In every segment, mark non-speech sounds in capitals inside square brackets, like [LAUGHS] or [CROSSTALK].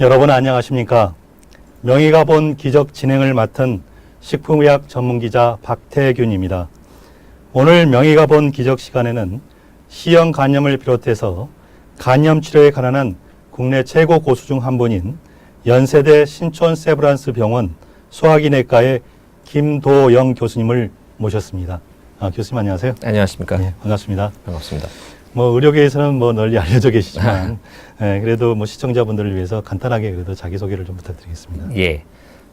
여러분 안녕하십니까? 명의가 본 기적 진행을 맡은 식품의학 전문기자 박태균입니다. 오늘 명의가 본 기적 시간에는 C형 간염을 비롯해서 간염 치료에 관한 국내 최고 고수 중 한 분인 연세대 신촌 세브란스 병원 소화기내과의 김도영 교수님을 모셨습니다. 아, 교수님 안녕하세요. 안녕하십니까. 네, 반갑습니다. 반갑습니다. 뭐 의료계에서는 뭐 널리 알려져 계시지만 예, 그래도 뭐 시청자분들을 위해서 간단하게 그래도 자기 소개를 좀 부탁드리겠습니다. 예.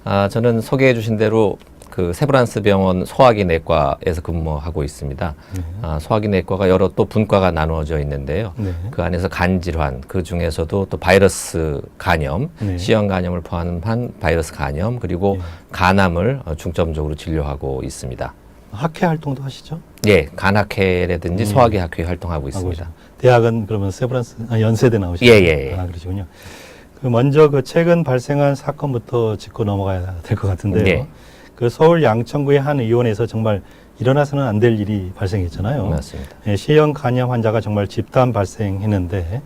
아, 저는 소개해 주신 대로 그 세브란스 병원 소화기 내과에서 근무하고 있습니다. 네. 아, 소화기 내과가 여러 또 분과가 나누어져 있는데요. 네. 그 안에서 간 질환, 그 중에서도 또 바이러스 간염, 네. C형 간염을 포함한 바이러스 간염, 그리고 예. 간암을 어, 중점적으로 진료하고 있습니다. 학회 활동도 하시죠? 예, 간학회라든지 음. 소화기 학회 활동하고 하고 있습니다. 대학은 그러면 세브란스 아, 연세대 나오시죠? 예, 예, 예. 아, 그러시군요. 그 먼저 그 최근 발생한 사건부터 짚고 넘어가야 될 것 같은데요. 네. 그 서울 양천구의 한 의원에서 정말 일어나서는 안 될 일이 발생했잖아요. 맞습니다. 예, C형 간염 환자가 정말 집단 발생했는데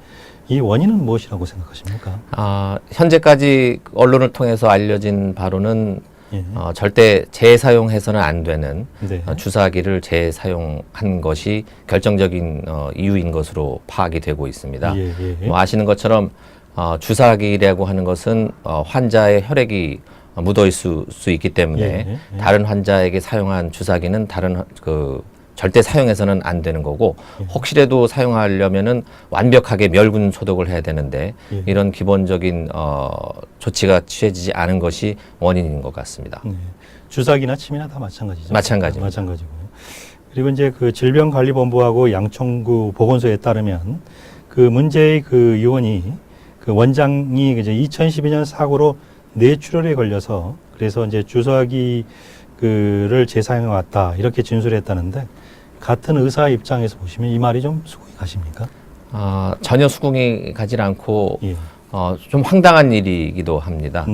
이 원인은 무엇이라고 생각하십니까? 아, 현재까지 언론을 통해서 알려진 바로는 예. 어, 절대 재사용해서는 안 되는 네. 어, 주사기를 재사용한 것이 결정적인 어, 이유인 것으로 파악이 되고 있습니다. 예, 예. 뭐 아시는 것처럼 어, 주사기라고 하는 것은 어, 환자의 혈액이 묻어 있을 수 있기 때문에 예, 예. 다른 환자에게 사용한 주사기는 다른 화- 그 절대 사용해서는 안 되는 거고 예. 혹시라도 사용하려면은 완벽하게 멸균 소독을 해야 되는데 예. 이런 기본적인 어, 조치가 취해지지 않은 것이 원인인 것 같습니다. 네. 주사기나 침이나 다 마찬가지죠. 마찬가지입니다. 마찬가지고요. 그리고 이제 그 질병관리본부하고 양천구 보건소에 따르면 그 문제의 그 의원이 그 원장이 이제 2012년 사고로 뇌출혈에 걸려서 그래서 이제 주사기 그를 재사용해 왔다 이렇게 진술했다는데 같은 의사 입장에서 보시면 이 말이 좀 수긍이 가십니까? 아, 전혀 수긍이 가지 않고 예. 어, 좀 황당한 일이기도 합니다.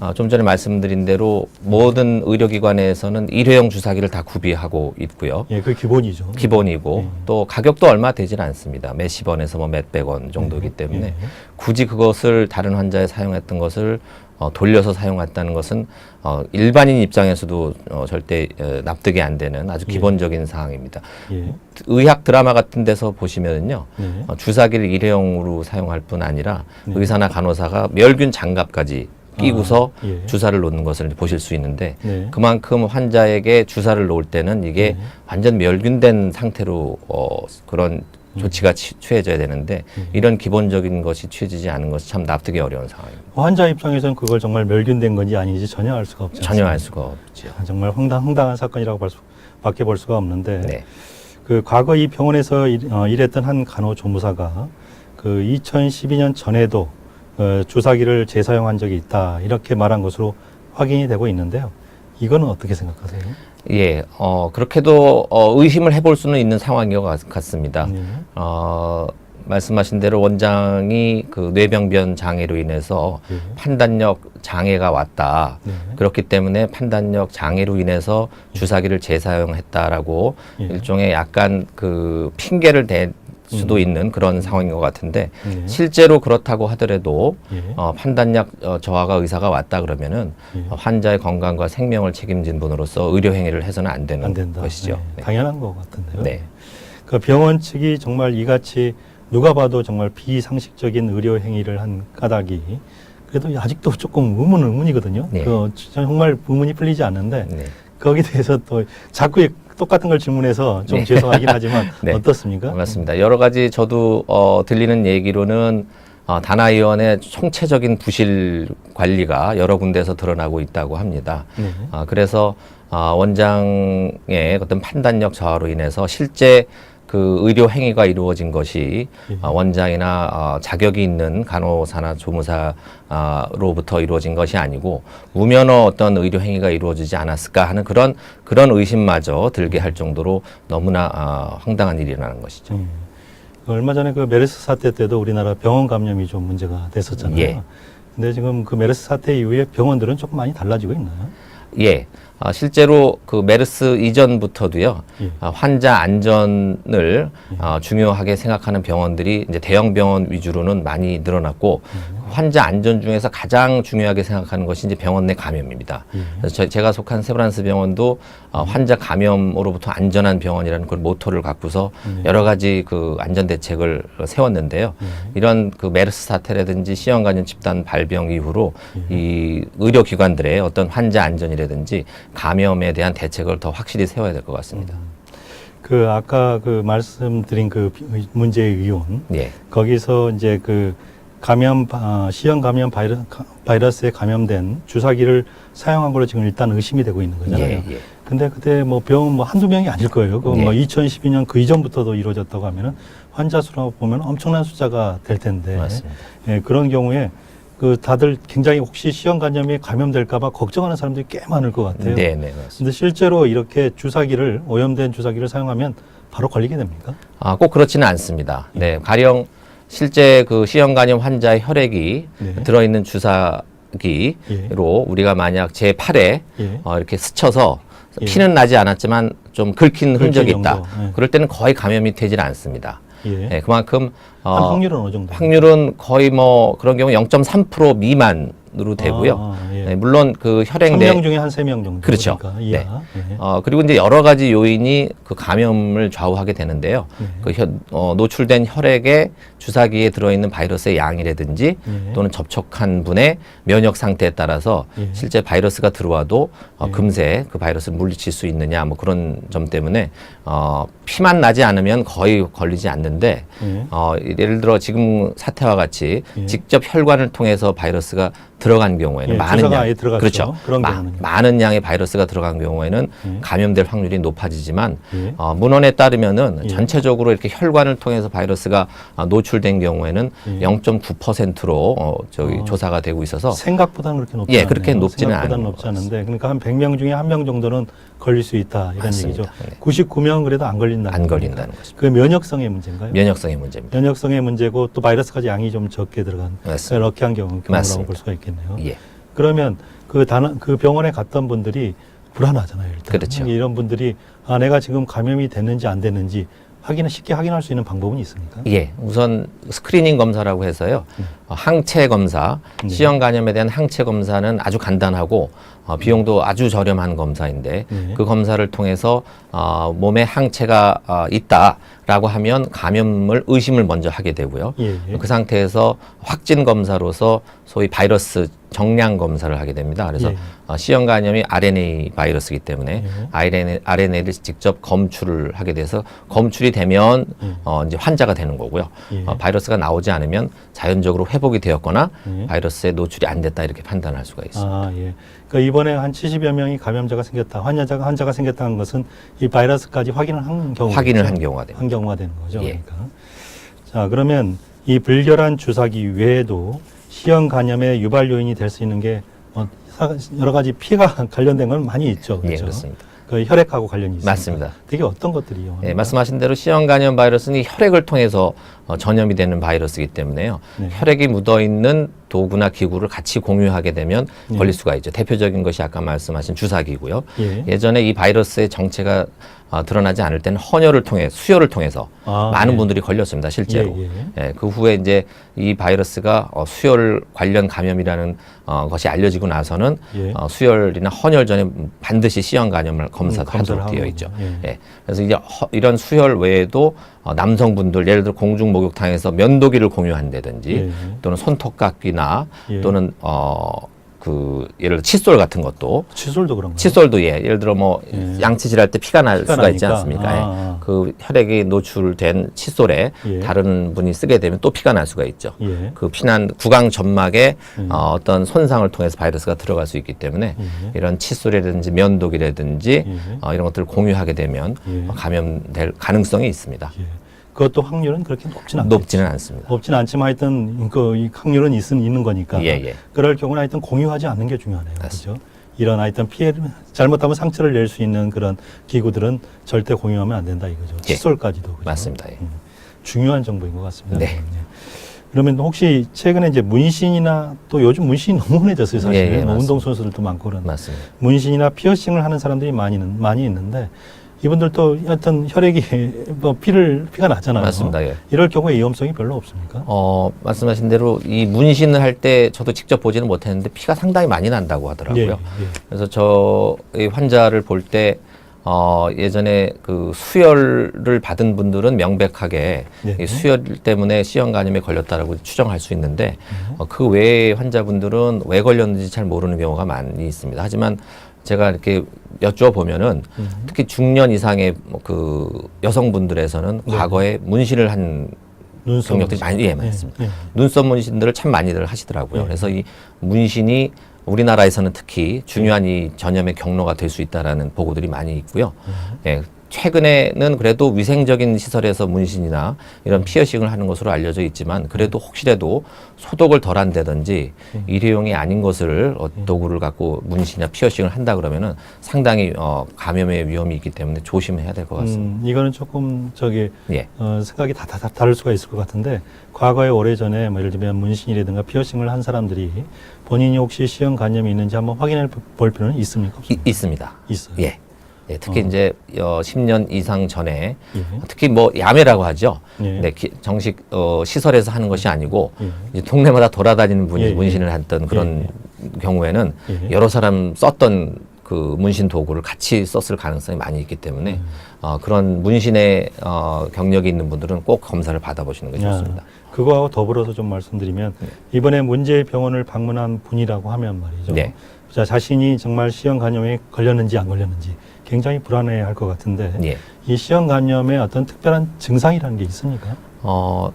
아, 좀 전에 말씀드린 대로 모든 의료기관에서는 일회용 주사기를 다 구비하고 있고요. 예, 그 기본이죠. 기본이고 네. 또 가격도 얼마 되질 않습니다. 몇십 원에서 뭐 몇백 원 정도이기 네. 때문에 예. 굳이 그것을 다른 환자에 사용했던 것을 어, 돌려서 사용했다는 것은 어, 일반인 입장에서도 어, 절대 어, 납득이 안 되는 아주 예. 기본적인 사항입니다. 예. 의학 드라마 같은 데서 보시면은요. 네. 어, 주사기를 일회용으로 사용할 뿐 아니라 네. 의사나 간호사가 멸균 장갑까지 끼고서 아, 예. 주사를 놓는 것을 보실 수 있는데 네. 그만큼 환자에게 주사를 놓을 때는 이게 네. 완전 멸균된 상태로 어, 그런 조치가 취, 취해져야 되는데 음. 이런 기본적인 것이 취해지지 않은 것이 참 납득이 어려운 상황입니다. 환자 입장에서는 그걸 정말 멸균된 건지 아닌지 전혀 알 수가 없죠. 전혀 알 수가 없죠. 정말 황당, 황당한 사건이라고 볼 수, 밖에 볼 수가 없는데 네. 그 과거 이 병원에서 일, 어, 일했던 한 간호조무사가 그 2012년 전에도 어, 주사기를 재사용한 적이 있다 이렇게 말한 것으로 확인이 되고 있는데요. 이거는 어떻게 생각하세요? 예, 어, 그렇게도 어, 의심을 해볼 수는 있는 상황인 것 같- 같습니다. 네. 어, 말씀하신 대로 원장이 그 뇌병변 장애로 인해서 예. 판단력 장애가 왔다. 네. 그렇기 때문에 판단력 장애로 인해서 주사기를 재사용했다라고 예. 일종의 약간 그 핑계를 댈 수도 음. 있는 그런 상황인 것 같은데 네. 실제로 그렇다고 하더라도 예. 어, 판단력 어, 저하가 의사가 왔다 그러면은 예. 어, 환자의 건강과 생명을 책임진 분으로서 의료 행위를 해서는 안 되는 안 된다. 것이죠. 네. 네. 당연한 것 같은데요. 네. 그 병원 측이 정말 이같이 누가 봐도 정말 비상식적인 의료 행위를 한 까닭이 그래도 아직도 조금 의문 의문이거든요. 네. 그 정말 의문이 풀리지 않는데 네. 거기에 대해서 또 자꾸 똑같은 걸 질문해서 좀 네. 죄송하긴 하지만 [LAUGHS] 네. 어떻습니까? 맞습니다. 여러 가지 저도 어, 들리는 얘기로는 어, 다나의원의 총체적인 부실 관리가 여러 군데에서 드러나고 있다고 합니다. 네. 아, 그래서 아, 원장의 어떤 판단력 저하로 인해서 실제 그 의료 행위가 이루어진 것이 예. 아, 원장이나 아, 자격이 있는 간호사나 조무사로부터 이루어진 것이 아니고 우면허 어떤 의료 행위가 이루어지지 않았을까 하는 그런 그런 의심마저 들게 할 정도로 너무나 아, 황당한 일이 일어나는 것이죠. 음. 그 얼마 전에 그 메르스 사태 때도 우리나라 병원 감염이 좀 문제가 됐었잖아요. 예. 근데 지금 그 메르스 사태 이후에 병원들은 조금 많이 달라지고 있나요? 예. 아, 실제로 그 메르스 이전부터도요, 예. 아, 환자 안전을 아, 중요하게 생각하는 병원들이 이제 대형 병원 위주로는 많이 늘어났고, 환자 안전 중에서 가장 중요하게 생각하는 것이 이제 병원 내 감염입니다. 예. 그래서 저- 제가 속한 세브란스 병원도 어, 환자 감염으로부터 안전한 병원이라는 그런 모토를 갖고서 네. 여러 가지 그 안전 대책을 세웠는데요. 이런 그 메르스 사태라든지 C형 간염 집단 발병 이후로 이 의료기관들의 어떤 환자 안전이라든지 감염에 대한 대책을 더 확실히 세워야 될 것 같습니다. 그 아까 그 말씀드린 그 비- 문제의 의원 예. 거기서 이제 그 감염 아, 시형 감염 바이러, 바이러스 에 감염된 주사기를 사용한 걸로 지금 일단 의심이 되고 있는 거잖아요. 예, 예. 근데 그때 뭐 병원 뭐 한두 명이 아닐 거예요. 그뭐 예. 2012년 그 이전부터도 이루어졌다고 하면은 환자 수로 보면 엄청난 숫자가 될 텐데 맞습니다. 예, 그런 경우에 그 다들 굉장히 혹시 시형 감염에 감염될까봐 걱정하는 사람들이 꽤 많을 것 같아요. 네, 네, 맞습니다. 근데 실제로 이렇게 주사기를 오염된 주사기를 사용하면 바로 걸리게 됩니까? 아, 꼭 그렇지는 않습니다. 네, 가령 실제 그 C형 간염 환자의 혈액이 네. 들어있는 주사기로 우리가 만약 제 팔에 예. 어, 이렇게 스쳐서 예. 피는 나지 않았지만 좀 긁힌 흔적이 있다. 정도, 예. 그럴 때는 거의 감염이 되질 않습니다. 예. 네, 그만큼 한 어, 확률은 어느 정도? 확률은 거의 뭐 그런 경우 0.3% 미만으로 되고요. 아, 예. 네, 물론 그 혈액 내 1000명 중에 한 3명 정도. 그렇죠. 그러니까 이하. 예. 어, 그리고 이제 여러 가지 요인이 그 감염을 좌우하게 되는데요. 네. 그 혈, 어, 노출된 혈액에 주사기에 들어있는 바이러스의 양이라든지 예. 또는 접촉한 분의 면역 상태에 따라서 예. 실제 바이러스가 들어와도 어, 예. 금세 그 바이러스를 물리칠 수 있느냐 뭐 그런 점 때문에 어, 피만 나지 않으면 거의 걸리지 않는데 예. 어, 예를 들어 지금 사태와 같이 예. 직접 혈관을 통해서 바이러스가 들어간 경우에는 예, 많은 양. 그렇죠. 그런 마-. 많은 양의 바이러스가 들어간 경우에는 예. 감염될 확률이 높아지지만 예. 어, 문헌에 따르면은 예. 전체적으로 이렇게 혈관을 통해서 바이러스가 아, 노출된 경우에는 예. 0.9%로 어, 저기 어. 조사가 되고 있어서 생각보다는 그렇게 높지 예, 않네요. 그렇게 높지는 않은 높지 것 않은데 그러니까 한 100명 중에 한 명 정도는 걸릴 수 있다 이런 맞습니다. 얘기죠. 네. 99명 그래도 안 걸린다. 안 걸린다는 것입니다. 그 면역성의 문제인가요? 면역성의 문제입니다. 면역성의 문제고 또 바이러스까지 양이 좀 적게 들어간 맞습니다. 럭키한 경우 경우라고. 볼 수가 있겠 네요. 예. 그러면 그 단, 그 병원에 갔던 분들이 불안하잖아요. 일단. 그렇죠. 이런 분들이 아 내가 지금 감염이 됐는지 안 됐는지 확인을 쉽게 확인할 수 있는 방법은 있습니까? 예, 우선 스크리닝 검사라고 해서요. 어, 항체 검사, 네. C형 간염에 대한 항체 검사는 아주 간단하고 어, 비용도 아주 저렴한 검사인데 네. 그 검사를 통해서 어, 몸에 항체가 어, 있다라고 하면 감염을 의심을 먼저 하게 되고요. 예, 예. 그 상태에서 확진 검사로서 소위 바이러스 정량 검사를 하게 됩니다. 그래서 예. 어, C형 간염이 RNA 바이러스이기 때문에 예. RNA, RNA를 직접 검출을 하게 돼서 검출이 되면 예. 어, 이제 환자가 되는 거고요. 예. 어, 바이러스가 나오지 않으면 자연적으로 회복이 되었거나 예. 바이러스에 노출이 안 됐다 이렇게 판단할 수가 있습니다. 아, 예. 그러니까 이번에 한 70여 명이 감염자가 생겼다, 환자가 환자가 생겼다는 것은 이 바이러스까지 확인을 한 경우 확인을 한 경우가 됩니다. 한 경우가 되는 거죠. 예. 그러니까. 자, 그러면 이 불결한 주사기 외에도 시형 간염의 유발 요인이 될 수 있는 게 여러 가지 피가 [LAUGHS] 관련된 건 많이 있죠. 예, 그렇죠? 그렇습니다. 그 혈액하고 관련이 있습니다. 맞습니다. 되게 어떤 것들이 요? 예, 말씀하신 대로 C형 간염 바이러스는 이 혈액을 통해서 어, 전염이 되는 바이러스이기 때문에요. 네. 혈액이 묻어 있는 도구나 기구를 같이 공유하게 되면 예. 걸릴 수가 있죠. 대표적인 것이 아까 말씀하신 주사기고요. 예. 예전에 이 바이러스의 정체가 어, 드러나지 않을 때는 헌혈을 통해 수혈을 통해서 아, 많은 예. 분들이 걸렸습니다. 실제로. 예, 예, 그 후에 이제 이 바이러스가 어, 수혈 관련 감염이라는 어, 것이 알려지고 나서는 예. 어, 수혈이나 헌혈 전에 반드시 C형 간염을 검사도 음, 하도록 되어 있죠. 예. 예. 그래서 이제 허- 이런 수혈 외에도 어, 남성분들 예를 들어 공중 목욕탕에서 면도기를 공유한다든지 예. 또는 손톱깎이나 예. 또는 어 그 예를 들어 칫솔 같은 것도 칫솔도 그런 거예요? 칫솔도 예 예를 들어 뭐 예. 양치질할 때 피가 날 피가 수가 있지 나니까. 않습니까? 아, 예. 아. 그 혈액이 노출된 칫솔에 예. 다른 분이 쓰게 되면 또 피가 날 수가 있죠. 예. 그 피난 구강 점막에 음. 어, 어떤 손상을 통해서 바이러스가 들어갈 수 있기 때문에 예. 이런 칫솔이라든지 면도기라든지 예. 어, 이런 것들을 공유하게 되면 예. 어, 감염될 가능성이 있습니다. 예. 그것도 확률은 그렇게 높진 않고 높지는 않습니다. 없진 않지만 하여튼 그이 확률은 있, 있는 거니까 예, 예. 그럴 경우는 하여튼 공유하지 않는 게 중요하네요. 그렇죠? 이런 하여튼 피해를 잘못하면 상처를 낼 수 있는 그런 기구들은 절대 공유하면 안 된다 이거죠. 예. 칫솔까지도 그죠? 맞습니다. 예. 음, 중요한 정보인 것 같습니다. 네. 예. 그러면 혹시 최근에 이제 문신이나 또 요즘 문신이 너무 흔해졌어요 사실. 예, 예. 운동 선수들도 많고 그런 맞습니다. 문신이나 피어싱을 하는 사람들이 많이 있는- 많이 있는데 이분들도 하여튼 혈액이 [LAUGHS] 뭐 피를 피가 나잖아요. 맞습니다. 예. 이럴 경우에 위험성이 별로 없습니까? 어, 말씀하신 대로 이 문신을 할 때 저도 직접 보지는 못했는데 피가 상당히 많이 난다고 하더라고요. 예, 예. 그래서 저이 환자를 볼 때 어, 예전에 그 수혈을 받은 분들은 명백하게 네. 이 수혈 때문에 C형 간염에 걸렸다라고 추정할 수 있는데 네. 어, 그 외의 환자분들은 왜 걸렸는지 잘 모르는 경우가 많이 있습니다. 하지만 제가 이렇게 여쭈어 보면은 음. 특히 중년 이상의 뭐그 여성분들에서는 네. 과거에 문신을 한 눈썹 경력들이 많이 예, 많습니다. 예, 예. 눈썹 문신들을 참 많이들 하시더라고요. 네. 그래서 이 문신이 우리나라에서는 특히 중요한 이 전염의 경로가 될 수 있다라는 보고들이 많이 있고요. 예, 최근에는 그래도 위생적인 시설에서 문신이나 이런 피어싱을 하는 것으로 알려져 있지만 그래도 혹시라도 소독을 덜 한다든지 일회용이 아닌 것을 어, 도구를 갖고 문신이나 피어싱을 한다 그러면은 상당히 어, 감염의 위험이 있기 때문에 조심해야 될 것 같습니다. 음, 이거는 조금 저기 예. 어, 생각이 다, 다, 다 다를 수가 있을 것 같은데 과거에 오래전에 뭐 예를 들면 문신이라든가 피어싱을 한 사람들이 본인이 혹시 시형 간염이 있는지 한번 확인해 볼 필요는 있습니까? 이- 없습니까? 있습니다. 있어요. 예. 예, 특히 어. 이제 어, 10년 이상 전에 예. 특히 뭐 야매라고 하죠. 예. 네, 기- 정식 어, 시설에서 하는 것이 아니고 예. 이제 동네마다 돌아다니는 분이 예, 예. 문신을 했던 그런 경우에는 예. 여러 사람 썼던 그 문신 도구를 같이 썼을 가능성이 많이 있기 때문에 음. 어, 그런 문신의 어, 경력이 있는 분들은 꼭 검사를 받아보시는 게 좋습니다. 아, 그거하고 더불어서 좀 말씀드리면 이번에 문제 병원을 방문한 분이라고 하면 말이죠. 네. 자, 자신이 정말 시형 간염에 걸렸는지 안 걸렸는지 굉장히 불안해할 것 같은데 예. 이 시형 간염에 어떤 특별한 증상이라는 게 있습니까? 어,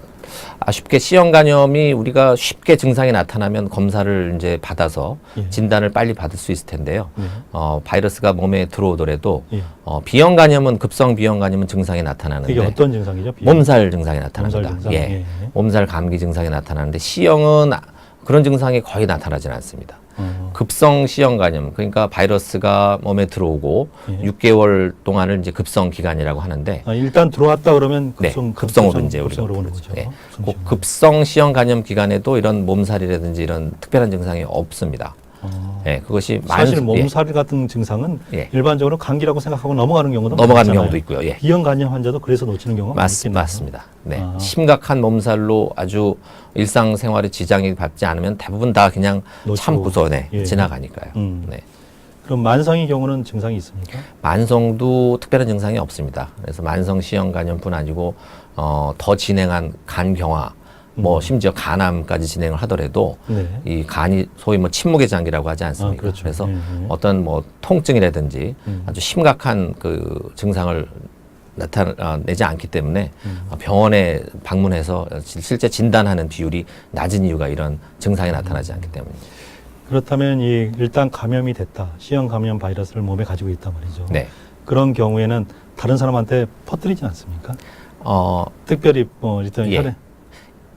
아쉽게 C형 간염이 우리가 쉽게 증상이 나타나면 검사를 이제 받아서 예. 진단을 빨리 받을 수 있을 텐데요. 네. 어, 바이러스가 몸에 들어오더라도 예. 어, B형 간염은 급성 B형 간염은 증상이 나타나는데 이게 어떤 증상이죠? 비염? 몸살 증상이 나타납니다. 몸살 증상? 예. 예. 몸살 감기 증상이 나타나는데 C형은 아- 그런 증상이 거의 나타나지는 않습니다. 어, 급성 C형 간염 그러니까 바이러스가 몸에 들어오고 예. 6개월 동안을 이제 급성 기간이라고 하는데 아, 일단 들어왔다 그러면 네, 급성, 급성으로 급성- 이제 우리가 급성으로 오는 부르죠. 거죠. 예. 숨그 급성 C형 간염 기간에도 이런 몸살이라든지 이런 특별한 증상이 없습니다. 어. 예, 그것이 사실 만- 몸살 같은 증상은 예. 일반적으로 감기라고 생각하고 넘어가는 경우도 예, 넘어가는 많잖아요. 경우도 있고요. 예. 비형 간염 환자도 그래서 놓치는 경우가 맞, 많겠네요. 맞습니다. 네. 아. 심각한 몸살로 아주 일상생활에 지장이 받지 않으면 대부분 다 그냥 놓치고. 참고서 네, 예. 지나가니까요. 음. 네. 그럼 만성의 경우는 증상이 있습니까? 만성도 특별한 증상이 없습니다. 그래서 만성 C형 간염뿐 아니고 어, 더 진행한 간 경화, 뭐 음. 심지어 간암까지 진행을 하더라도 네. 이 간이 소위 뭐 침묵의 장기라고 하지 않습니까? 아, 그렇죠. 래서 예, 예. 어떤 뭐 통증이라든지 음. 아주 심각한 그 증상을 나타내지 않기 때문에 음. 어, 병원에 방문해서 실- 실제 진단하는 비율이 낮은 이유가 이런 증상이 음. 나타나지 않기 때문에. 그렇다면 이 일단 감염이 됐다. C형 감염 바이러스를 몸에 가지고 있단 말이죠. 네. 그런 경우에는 다른 사람한테 퍼뜨리지 않습니까? 어, 특별히 뭐 일단 예. 혈액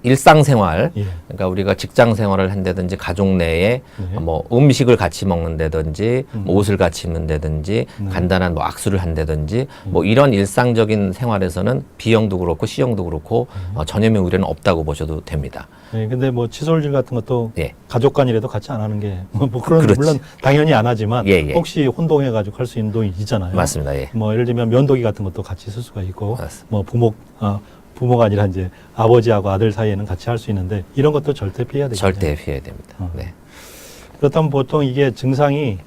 일상생활 예. 그러니까 우리가 직장 생활을 한다든지 가족 내에 네. 뭐 음식을 같이 먹는다든지 음. 뭐 옷을 같이 입는다든지 네. 간단한 뭐 악수를 한다든지 뭐 이런 일상적인 생활에서는 B형도 그렇고 C형도 그렇고 음. 어, 전염의 우려는 없다고 보셔도 됩니다. 네, 근데 뭐 칫솔질 같은 것도 예. 가족 간이라도 같이 안 하는 게뭐 그런 그렇지. 물론 당연히 안 하지만 예, 예. 혹시 혼동해 가지고 할 수 있는 동이 있잖아요. 맞습니다. 예. 뭐 예를 들면 면도기 같은 것도 같이 쓸 수가 있고 맞습니다. 뭐 부모 아 부모가 아니라 이제 아버지하고 아들 사이에는 같이 할 수 있는데 이런 것도 절대 피해야 되겠죠. 절대 피해야 됩니다. 어. 네. 그렇다면 보통 이게 증상이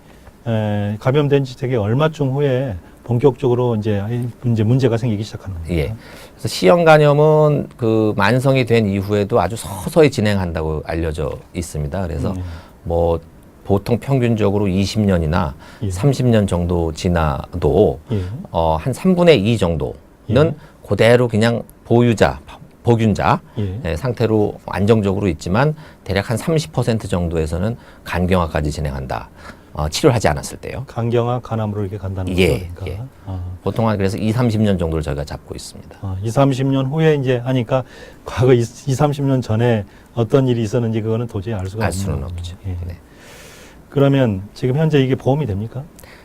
에, 감염된 지 되게 얼마쯤 후에 본격적으로 이제 이제 문제가 생기기 시작하는 거예요. 예. 그래서 C형 간염은 그 만성이 된 이후에도 아주 서서히 진행한다고 알려져 있습니다. 그래서 음. 뭐 보통 평균적으로 20년이나 예. 30년 정도 지나도 예. 어, 한 3분의 2 정도는 예. 그대로 그냥 보유자, 복균자 예. 예, 상태로 안정적으로 있지만 대략 한 30% 정도에서는 간경화까지 진행한다. 어, 치료하지 않았을 때요. 간경화 간암으로 이렇게 간다는 예, 거니까. 예. 아. 보통 한 그래서 2, 30년 정도를 저희가 잡고 있습니다. 어, 2, 30년 후에 이제 하니까 과거 2, 30년 전에 어떤 일이 있었는지 그거는 도저히 알 수가 알 수는. 없죠. 예. 네. 그러면 지금 현재 이게 보험이 됩니까?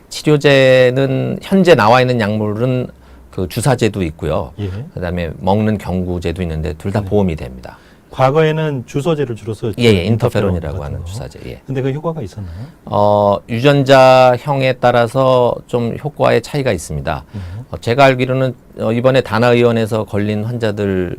치료제는 현재 나와 있는 약물은 그 주사제도 있고요. 예. 그다음에 먹는 경구제도 있는데 둘다 네. 보험이 됩니다. 과거에는 주소제를 주로 썼죠. 예, 예, 인터페론이라고 하는 거. 주사제. 예. 근데 그 효과가 있었나요? 어, 유전자형에 따라서 좀 효과의 차이가 있습니다. 네. 어, 제가 알기로는 어, 이번에 다나의원에서 걸린 환자들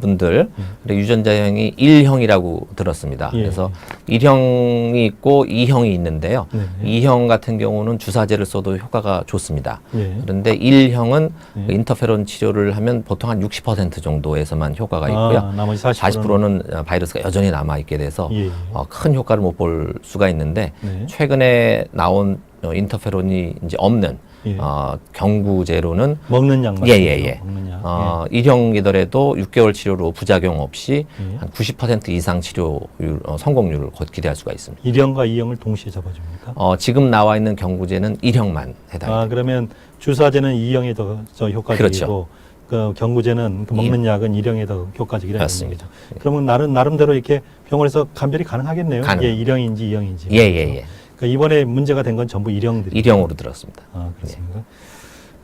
분들 유전자형이 1형이라고 들었습니다. 예. 그래서 1형이 있고 2형이 있는데요. 네. 2형 같은 경우는 주사제를 써도 효과가 좋습니다. 예. 그런데 1형은 예. 그 인터페론 치료를 하면 보통 한 60% 정도에서만 효과가 있고요. 아, 나머지 40%는 40%는 바이러스가 여전히 남아 있게 돼서 예, 예. 어, 큰 효과를 못 볼 수가 있는데 네. 최근에 나온 어, 인터페론이 이제 없는 예. 어, 경구제로는 먹는 약 예. 예, 예. 먹는 약. 어, 1형이더라도 6개월 치료로 부작용 없이 예. 한 90% 이상 치료율 어, 성공률을 곧 기대할 수가 있습니다. 예. 1형과 2형을 동시에 잡아줍니까? 어, 지금 나와 있는 경구제는 1형만 해당이 아, 그러면 주사제는 2형이 더, 더 효과적이고 그렇죠. 그 경구제는 그 먹는 약은 1형이 더 효과적이라는 맞습니다. 얘기죠. 그러면 나름 나름대로 이렇게 병원에서 감별이 가능하겠네요. 가능. 이게 1형인지 2형인지. 예, 예, 예. 그러니까 이번에 문제가 된 건 전부 1형들이. 1형으로 들었습니다. 아, 그렇습니까?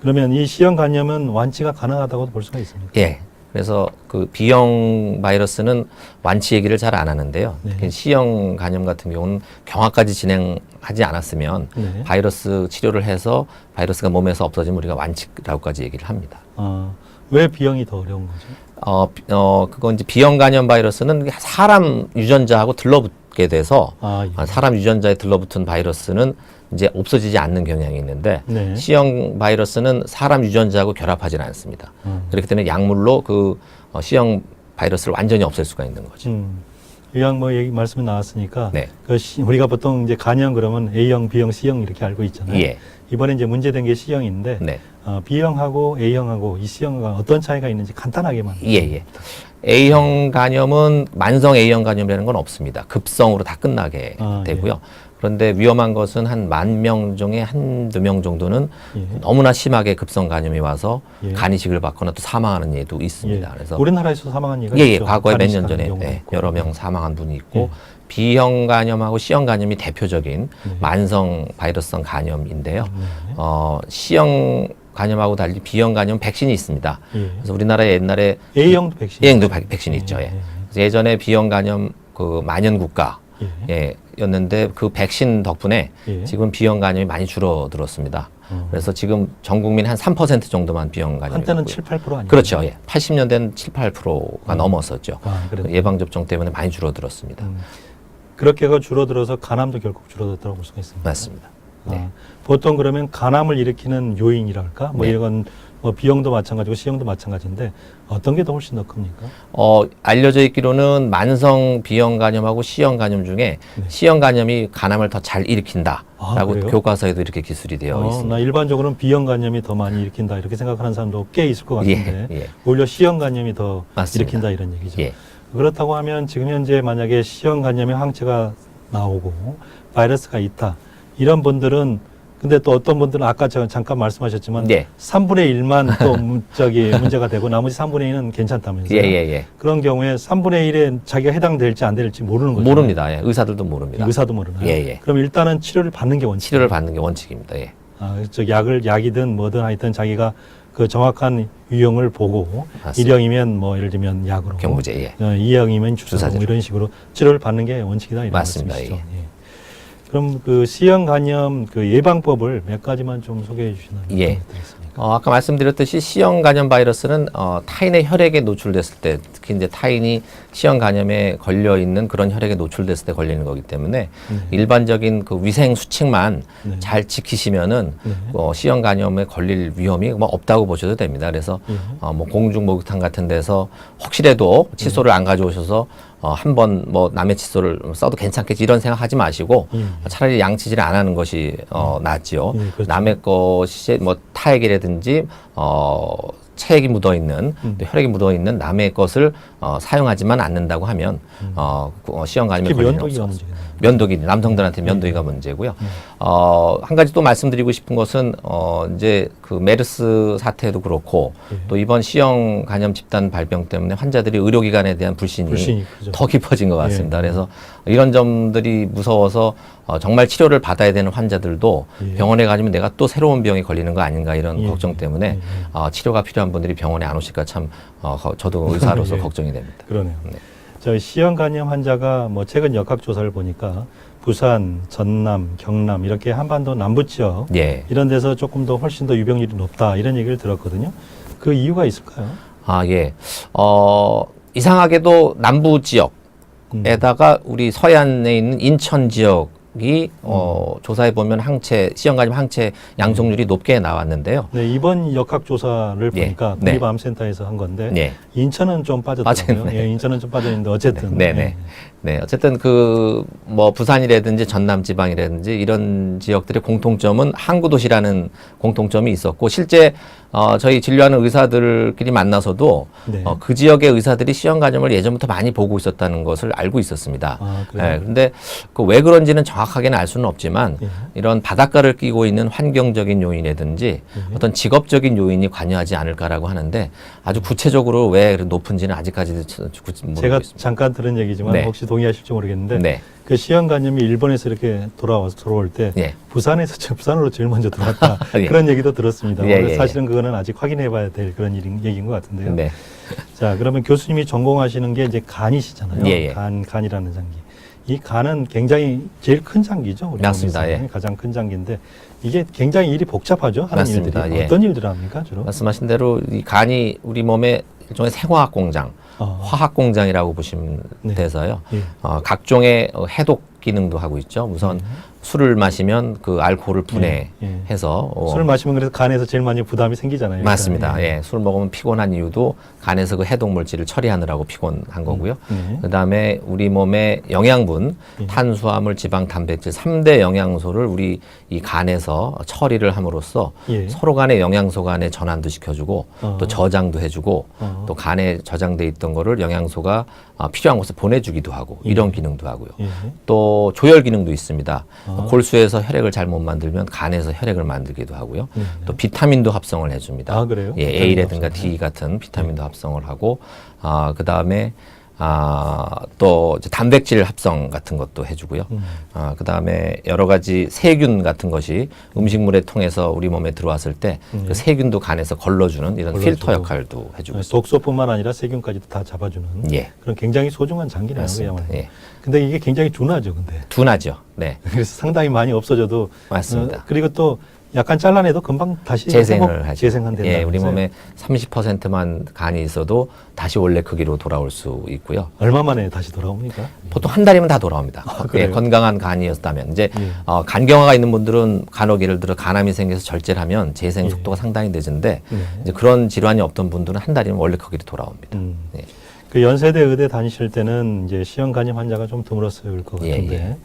그러면 이 C형 간염은 완치가 가능하다고도 볼 수가 있습니까? 예. 그래서 그 B형 바이러스는 완치 얘기를 잘 안 하는데요. 네. 특히 C형 간염 같은 경우는 경화까지 진행하지 않았으면 네. 바이러스 치료를 해서 바이러스가 몸에서 없어지면 우리가 완치라고까지 얘기를 합니다. 아, 왜 B형이 더 어려운 거죠? 어, 비- 어, 그건 이제 B형 간염 바이러스는 사람 유전자하고 들러붙 게 돼서 아, 예. 아, 사람 유전자에 들러붙은 바이러스는 이제 없어지지 않는 경향이 있는데 네. C형 바이러스는 사람 유전자하고 결합하지 는 않습니다. 음. 그렇기 때문에 약물로 그 어, C형 바이러스를 완전히 없앨 수가 있는 거죠. 음. 이왕 뭐 얘기 말씀이 나왔으니까 네. 그 시- 우리가 보통 이제 간염 그러면 A형, B형, C형 이렇게 알고 있잖아요. 예. 이번에 이제 문제된 게 C형인데 네. 어, B형하고 A형하고 이 C형과 어떤 차이가 있는지 간단하게만. 예, 예. A형 간염은 만성 A형 간염이라는 건 없습니다. 급성으로 다 끝나게 아, 되고요. 그런데 위험한 것은 한 만 명 중에 한두 명 정도는 예. 너무나 심하게 급성 간염이 와서 예. 간이식을 받거나 또 사망하는 예도 있습니다. 예. 그래서 우리나라에서 사망한 예가 예, 예. 과거에 몇 년 전에 예. 여러 명 사망한 분이 있고 예. B형 간염하고 C형 간염이 대표적인 네. 만성 바이러스성 간염인데요. 네. 어, C형 간염하고 달리 B형 간염 백신이 있습니다. 예. 그래서 우리나라에 옛날에 A형도 백신. A형도 백- 백신이 있죠. 예. 예. 그래서 예전에 B형 간염 그 만연 국가 예. 예, 였는데 그 백신 덕분에 예. 지금 B형 간염이 많이 줄어들었습니다. 어. 그래서 지금 전 국민 한 3% 정도만 B형 간염이 한때는 있고요. 7, 8% 아니에요? 그렇죠. 예. 80년대는 7, 8%가 넘었었죠. 아, 그래요? 예방 접종 때문에 많이 줄어들었습니다. 음. 그렇게가 줄어들어서 간암도 결국 줄어들었다고 볼 수가 있습니다. 맞습니다. 네. 아, 보통 그러면 간암을 일으키는 요인이랄까? 뭐 네. 이건 뭐 B형도 마찬가지고 C형도 마찬가지인데 어떤 게 더 훨씬 더 큽니까? 어, 알려져 있기로는 만성 B형 간염하고 C형 간염 중에 네. C형 간염이 간암을 더잘 아, 일으킨다라고 그래요? 교과서에도 이렇게 기술이 되어 어, 있습니다. 나 일반적으로는 B형 간염이 더 많이 일으킨다 이렇게 생각하는 사람도 꽤 있을 것 같은데 예, 예. 오히려 C형 간염이 더 맞습니다. 일으킨다 이런 얘기죠. 예. 그렇다고 하면 지금 현재 만약에 C형 간염의 항체가 나오고 바이러스가 있다 이런 분들은 근데 또 어떤 분들은 아까 제가 잠깐 말씀하셨지만 네. 3분의 1만 또 [LAUGHS] 문- 저기 문제가 되고 나머지 3분의 2는 괜찮다면서요. 예, 예, 예. 그런 경우에 3분의 1에 자기가 해당될지 안 될지 모르는 거죠. 모릅니다. 예. 의사들도 모릅니다. 의사도 모르나요? 예, 예. 그럼 일단은 치료를 받는 게 원칙. 치료를 받는 게 원칙입니다. 예. 아, 저 약을 약이든 뭐든 하여튼 자기가 그 정확한 유형을 보고 맞습니다. 일형이면 뭐 예를 들면 약으로 경부제, 예. 어, 이형이면 주사로 주사제로. 뭐 이런 식으로 치료를 받는 게 원칙이다 이런 맞습니다. 말씀이시죠. 예. 그럼 그 C형 간염 그 예방법을 몇 가지만 좀 소개해 주시면 예. 드리겠습니까? 어, 아까 말씀드렸듯이 C형 간염 바이러스는 어, 타인의 혈액에 노출됐을 때, 특히 이제 타인이 C형 간염에 걸려 있는 그런 혈액에 노출됐을 때 걸리는 거기 때문에 네. 일반적인 그 위생 수칙만 네. 잘 지키시면은 네. 어, C형 간염에 걸릴 위험이 뭐 없다고 보셔도 됩니다. 그래서 예. 어, 뭐 공중 목욕탕 같은 데서 혹시라도 칫솔을 안 가져오셔서 어, 한 번 뭐 남의 칫솔을 써도 괜찮겠지 이런 생각하지 마시고 예. 차라리 양치질을 안 하는 것이 어, 낫지요. 예, 그렇죠. 남의 것이 뭐 타액이라든지 어, 체액이 묻어 있는 음. 또 혈액이 묻어 있는 남의 것을 어, 사용하지만 않는다고 하면 어, 그, 어, 음. 특히 걸리는. 문제겠네요. 면도기 남성들한테 면도기가 문제고요. 어, 한 가지 또 말씀드리고 싶은 것은 어, 이제 그 메르스 사태도 그렇고 예. 또 이번 C형 간염 집단 발병 때문에 환자들이 의료기관에 대한 불신이, 불신이 크죠. 더 깊어진 것 같습니다. 예. 그래서 이런 점들이 무서워서 어, 정말 치료를 받아야 되는 환자들도 예. 병원에 가면 내가 또 새로운 병이 걸리는 거 아닌가 이런 예. 걱정 때문에 예. 어, 치료가 필요한 분들이 병원에 안 오실까 참 어, 거- 저도 의사로서 [LAUGHS] 예. 걱정이 됩니다. 그러네요. 네. 저 시형 간염 환자가 뭐 최근 역학 조사를 보니까 부산, 전남, 경남 이렇게 한반도 남부 지역 예. 이런 데서 조금 더 훨씬 더 유병률이 높다 이런 얘기를 들었거든요. 그 이유가 있을까요? 아, 예. 어, 이상하게도 남부 지역에다가 음. 우리 서해안에 있는 인천 지역 이 어, 조사해 보면 항체 시형간염 항체 양성률이 높게 나왔는데요. 네, 이번 역학 조사를 예, 보니까 네. 국립암센터에서 한 건데 네. 인천은 좀 빠졌더라고요. 빠졌네. 예, 인천은 좀 빠져있는데 어쨌든 네, 네. 네, 어쨌든 그 뭐 부산이라든지 전남 지방이라든지 이런 지역들의 공통점은 항구 도시라는 공통점이 있었고 실제 어 저희 진료하는 의사들끼리 만나서도 네. 어, 그 지역의 의사들이 시형 간염을 예전부터 많이 보고 있었다는 것을 알고 있었습니다. 아, 그래요? 예, 그런데 그 왜 그런지는 정확하게는 알 수는 없지만 예. 이런 바닷가를 끼고 있는 환경적인 요인이라든지 예. 어떤 직업적인 요인이 관여하지 않을까라고 하는데 아주 구체적으로 왜 높은지는 아직까지도 모르고 제가. 잠깐 들은 얘기지만 네. 혹시 동의하실지 모르겠는데 네. 그 간염이 일본에서 이렇게 돌아와서 들어올 때 예. 부산에서 제- [LAUGHS] 부산으로 제일 먼저 들어왔다 [LAUGHS] 예. 그런 얘기도 들었습니다. 예, 그래서 예, 사실은 그거는 아직 확인해봐야 될 그런 일, 얘기인 것 같은데요. 네. 자 그러면 교수님이 전공하시는 게 이제 간이시잖아요. 예, 예. 간 간이라는 장기. 이 간은 굉장히 제일 큰 장기죠. 우리 맞습니다. 예. 가장 큰 장기인데 이게 굉장히 일이 복잡하죠. 하는 맞습니다. 일들이 예. 어떤 일들을 합니까 주로? 말씀하신 대로 이 간이 우리 몸의 일종의 생화학 공장, 어, 화학 공장이라고 보시면 네. 돼서요. 예. 어, 각종의 어, 해독 기능도 하고 있죠. 우선 술을 마시면 그 알코올을 분해해서 어, 술 마시면 그래서 간에서 제일 많이 부담이 생기잖아요. 맞습니다. 예, 술 먹으면 피곤한 이유도 간에서 그 해독 물질을 처리하느라고 피곤한 거고요. 네. 그다음에 우리 몸의 영양분, 예. 탄수화물, 지방, 단백질 삼대 영양소를 우리 이 간에서 처리를 함으로써 예. 서로 간의 영양소 간의 전환도 시켜주고 어. 또 저장도 해주고 어. 또 간에 저장돼 있던 거를 영양소가 어, 필요한 곳에 보내주기도 하고 이런 기능도 하고요. 예. 또 조혈 기능도 있습니다. 아. 골수에서 혈액을 잘 못 만들면 간에서 혈액을 만들기도 하고요. 네. 또 비타민도 합성을 해줍니다. 아, 그래요? 예, A라든가 D 같은 비타민도 합성 을 하고 아, 그다음에 아, 또 단백질 합성 같은 것도 해주고요. 음. 아, 그 다음에 여러 가지 세균 같은 것이 음식물에 통해서 우리 몸에 들어왔을 때그 네. 세균도 간에서 걸러주는 이런 걸러주고. 필터 역할도 해주고 있습니다. 독소뿐만 아니라 세균까지도 다 잡아주는 예. 그런 굉장히 소중한 장기네요. 그야말로. 예. 근데 이게 굉장히 둔하죠, 근데. 둔하죠. 네. [LAUGHS] 그래서 상당히 많이 없어져도 맞습니다. 어, 그리고 또 약간 잘라내도 금방 다시 재생을 회복, 하죠. 재생한다. 예, 우리 몸에 30%만 간이 있어도 다시 원래 크기로 돌아올 수 있고요. 얼마 만에 다시 돌아옵니까? 보통 한 달이면 다 돌아옵니다. 예, 그래요? 건강한 간이었다면 이제 예. 어, 간경화가 있는 분들은 간혹 예를 들어 간암이 생겨서 절제를 하면 재생 예. 속도가 상당히 늦은데 네. 이제 그런 질환이 없던 분들은 한 달이면 원래 크기로 돌아옵니다. 음. 예. 그 연세대 의대 다니실 때는 이제 시형 간염 환자가 좀 드물었을 것 예, 같은데,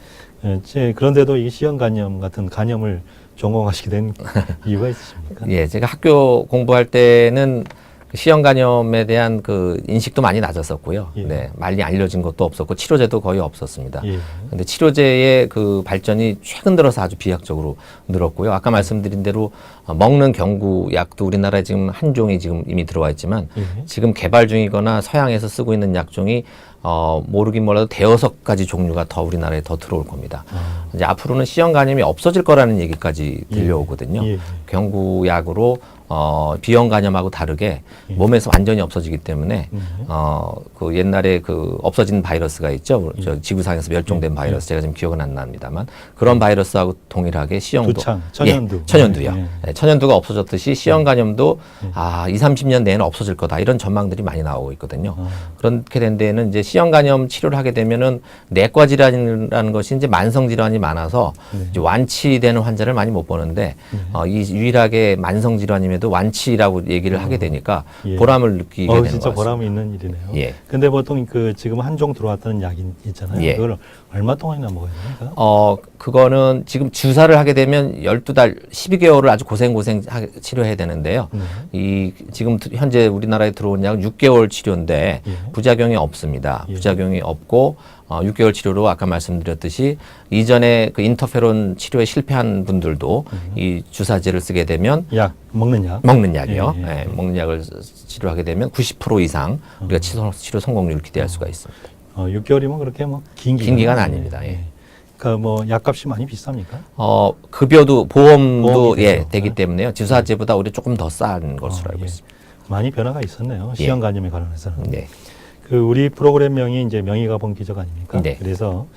예, 제- 그런데도 이 시형 간염 같은 간염을 전공하시게 된 [LAUGHS] 이유가 있으십니까? 예, 제가 학교 공부할 때는 그 시형 간염에 대한 그 인식도 많이 낮았었고요. 예. 네, 많이 알려진 것도 없었고 치료제도 거의 없었습니다. 예. 근데 치료제의 그 발전이 최근 들어서 아주 비약적으로 늘었고요. 아까 말씀드린 대로 어, 먹는 경구약도 우리나라에 지금 한 종이 지금 이미 들어와 있지만 예. 지금 개발 중이거나 서양에서 쓰고 있는 약종이 어, 모르긴 몰라도 대여섯 가지 종류가 더 우리나라에 더 들어올 겁니다. 아, 이제 앞으로는 C형 간염이 없어질 거라는 얘기까지 들려오거든요. 예, 예. 경구약으로 어, B형 간염하고 다르게 예. 몸에서 완전히 없어지기 때문에 음. 어, 그 옛날에 그 없어진 바이러스가 있죠. 예. 저 지구상에서 멸종된 바이러스 제가 지금 기억은 안 납니다만 그런 바이러스하고 동일하게 C형도 두창, 천연두. 예, 천연두요. 예. 네, 천연두가 없어졌듯이 C형 간염도 아, 2, 30년 내에는 없어질 거다. 이런 전망들이 많이 나오고 있거든요. 아, 그렇게 된 데에는 이제 C형 간염 치료를 하게 되면은 내과 질환이라는 것이 이제 만성 질환이 많아서 네. 이제 완치되는 환자를 많이 못 보는데 어, 이 유일하게 만성 질환임에도 완치라고 얘기를 하게 되니까 예. 보람을 느끼게 어, 되는 진짜 것 같습니다. 보람이 있는 일이네요. 예. 근데 보통 그 지금 한종 들어왔다는 약이 있잖아요. 예. 그걸 얼마 동안이나 먹어야 됩니까? 어, 그거는 지금 주사를 하게 되면 12달, 12개월을 아주 고생고생 하- 치료해야 되는데요. 네. 이 지금 드- 현재 우리나라에 들어온 약은 6개월 치료인데 예. 부작용이 없습니다. 예. 부작용이 없고 어, 6개월 치료로 아까 말씀드렸듯이 이전에 그 인터페론 치료에 실패한 분들도 이 주사제를 쓰게 되면 약 먹는 약. 먹는 약이요. 예, 예, 예, 예. 먹는 약을 쓰- 치료하게 되면 90% 이상 우리가 치료, 치료 성공률을 기대할 수가 있습니다. 어, 6개월이면 그렇게 뭐긴 기간. 긴 기간 아닙니다. 예. 그러니까 뭐 약값이 많이 비쌉니까? 어, 급여도 보험도 보험이 예, 되죠. 되기 때문에요. 주사제보다 오히려 조금 더 싼 것으로 어, 알고 예. 있습니다. 많이 변화가 있었네요. 예. 간염에 관련해서는. 네. 그 우리 프로그램명이 이제 명의가 본 기적 아닙니까? 네. 그래서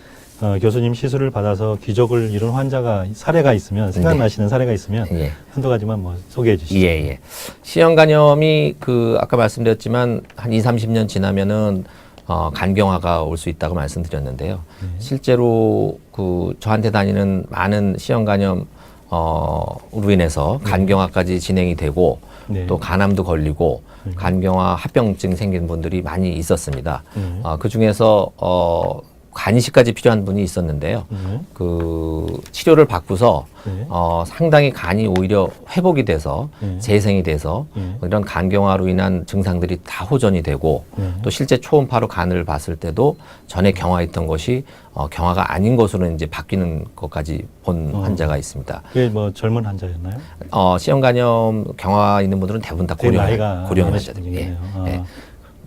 어, 교수님 시술을 받아서 기적을 이룬 환자가 사례가 있으면 생각나시는 사례가 있으면 예. 한두 가지만 뭐 소개해 주시죠. 예, 예. 시형 간염이 그 아까 말씀드렸지만 한 2, 30년 지나면은 어, 간경화가 올 수 있다고 말씀드렸는데요. 네. 실제로 그 저한테 다니는 많은 시형 간염 어로 인해서 간경화까지 진행이 되고 네. 또 간암도 걸리고 네. 간경화 합병증 생긴 분들이 많이 있었습니다. 네. 어, 그 중에서 어, 간이식까지 필요한 분이 있었는데요. 네. 그 치료를 받고서 네. 어, 상당히 간이 오히려 회복이 돼서 네. 재생이 돼서 네. 이런 간경화로 인한 증상들이 다 호전이 되고 네. 또 실제 초음파로 간을 봤을 때도 전에 경화했던 것이 어, 경화가 아닌 것으로 이제 바뀌는 것까지 본 어. 환자가 있습니다. 그게 뭐 젊은 환자였나요? 어, 시형 간염 경화 있는 분들은 대부분 다 고령 고령 많으신 환자들. 예. 아, 예.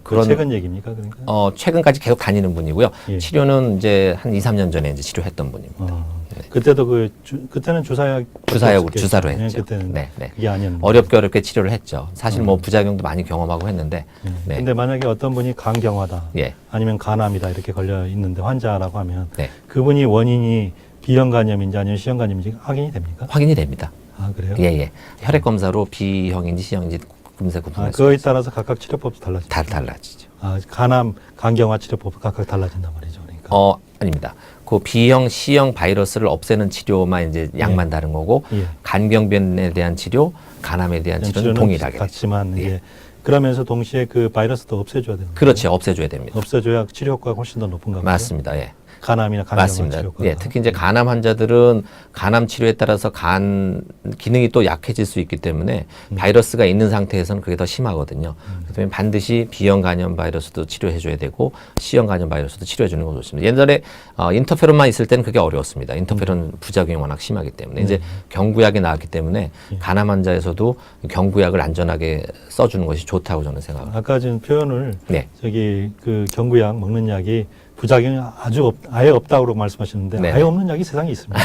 그 그런- 최근 얘기입니까? 그러니까. 어, 최근까지 계속 다니는 분이고요. 예. 치료는 이제 한 2, 3년 전에 이제 치료했던 분입니다. 어, 그때도 그 주, 그때는 주사약 주사약으로 없었겠죠. 주사로 네, 했죠. 그때는 네, 네. 그게 아니었는데. 어렵게 어렵게 치료를 했죠. 사실 뭐 부작용도 많이 경험하고 했는데, 네. 네. 근데 만약에 어떤 분이 간경화다, 예, 아니면 간암이다 이렇게 걸려 있는데 환자라고 하면 네. 그분이 원인이 비형 간염인지 아니면 시형 간염인지 확인이 됩니까? 확인이 됩니다. 아 그래요? 예, 예. 혈액 검사로 B형인지 C형인지 금세 아, 구분할 수 그거에 따라서 각각 치료법도 달라지. 다 달라지죠. 아 간암, 간경화 치료법 각각 달라진단 말이죠. 그러니까. 어, 아닙니다. 그 B형, C형 바이러스를 없애는 치료만 이제 양만 다른 거고, 예. 간경변에 대한 치료, 간암에 대한 치료는 동일하게. 같지만 예. 이게 그러면서 동시에 그 바이러스도 없애줘야 되는 거예요. 그렇죠. 없애줘야 됩니다. 없애줘야 치료 효과가 훨씬 더 높은가 봐요. 맞습니다. 예. 간암이나 간경화 맞습니다. 치료 효과가. 예, 특히 이제 간암 환자들은 간암 치료에 따라서 간 기능이 또 약해질 수 있기 때문에 음. 바이러스가 있는 상태에서는 그게 더 심하거든요. 그래서 반드시 B형 간염 바이러스도 치료해 줘야 되고 C형 간염 바이러스도 치료해 주는 거 좋습니다. 예전에 어, 인터페론만 있을 때는 그게 어려웠습니다. 인터페론 음. 부작용이 워낙 심하기 때문에 이제 경구약이 나왔기 때문에 예. 간암 환자에서도 경구약을 안전하게 써주는 것이 좋다고 저는 생각합니다. 아까 지금 표현을 네. 저기 그 경구약 먹는 약이 부작용이 아주 없, 아예 없다고 말씀하셨는데 네네. 아예 없는 약이 세상에 있습니다.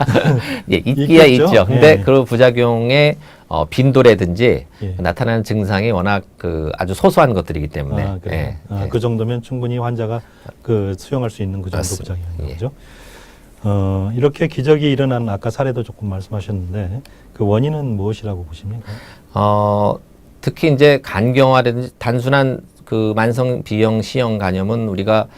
[LAUGHS] 예, 있기야 있겠죠? 있죠. 근데 예. 그 부작용의 어, 빈도라든지 예. 나타나는 증상이 워낙 그 아주 소소한 것들이기 때문에 아? 예, 아, 예. 그 정도면 충분히 환자가 그 수용할 수 있는 그 정도 맞습니다. 부작용인 예. 거죠. 어, 이렇게 기적이 일어난 아까 사례도 조금 말씀하셨는데 그 원인은 무엇이라고 보십니까? 어, 특히 이제 간경화라든지 단순한 그 만성 B형 C형 간염은 우리가 어,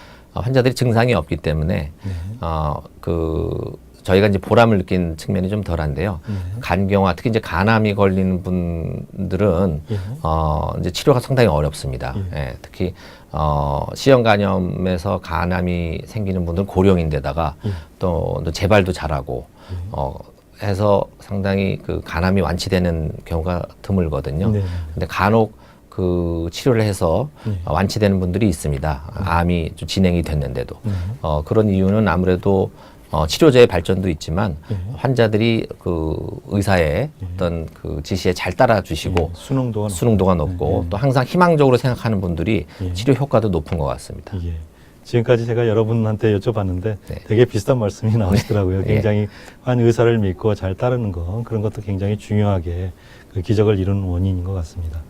환자들이 증상이 없기 때문에 네. 어, 그 저희가 이제 보람을 느낀 측면이 좀 덜한데요. 네. 간경화 특히 이제 간암이 걸리는 분들은 예. 어, 이제 치료가 상당히 어렵습니다. 예. 예, 특히 어, C형 간염에서 간암이 생기는 분들은 고령인데다가 예. 또, 또 재발도 잘하고 어, 해서 상당히 그 간암이 완치되는 경우가 드물거든요. 네. 근데 간혹 그 치료를 해서 네. 어, 완치되는 분들이 있습니다. 암이 좀 진행이 됐는데도 네. 어, 그런 이유는 아무래도 어, 치료제의 발전도 있지만 예. 환자들이 그 의사의 어떤 그 지시에 잘 따라 주시고 예. 수능도가 수능도가 높고 예. 또 항상 희망적으로 생각하는 분들이 예. 치료 효과도 높은 것 같습니다. 예. 지금까지 제가 여러분한테 여쭤봤는데 네. 되게 비슷한 말씀이 나오시더라고요. [LAUGHS] 예. 굉장히 한 의사를 믿고 잘 따르는 거 그런 것도 굉장히 중요하게 그 기적을 이루는 원인인 것 같습니다.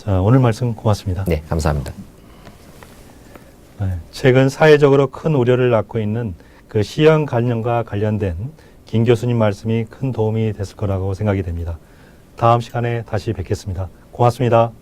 자 오늘 말씀 고맙습니다. 네, 감사합니다. 네, 최근 사회적으로 큰 우려를 낳고 있는 그 시형 간염과 관련된 김 교수님 말씀이 큰 도움이 됐을 거라고 생각이 됩니다. 다음 시간에 다시 뵙겠습니다. 고맙습니다.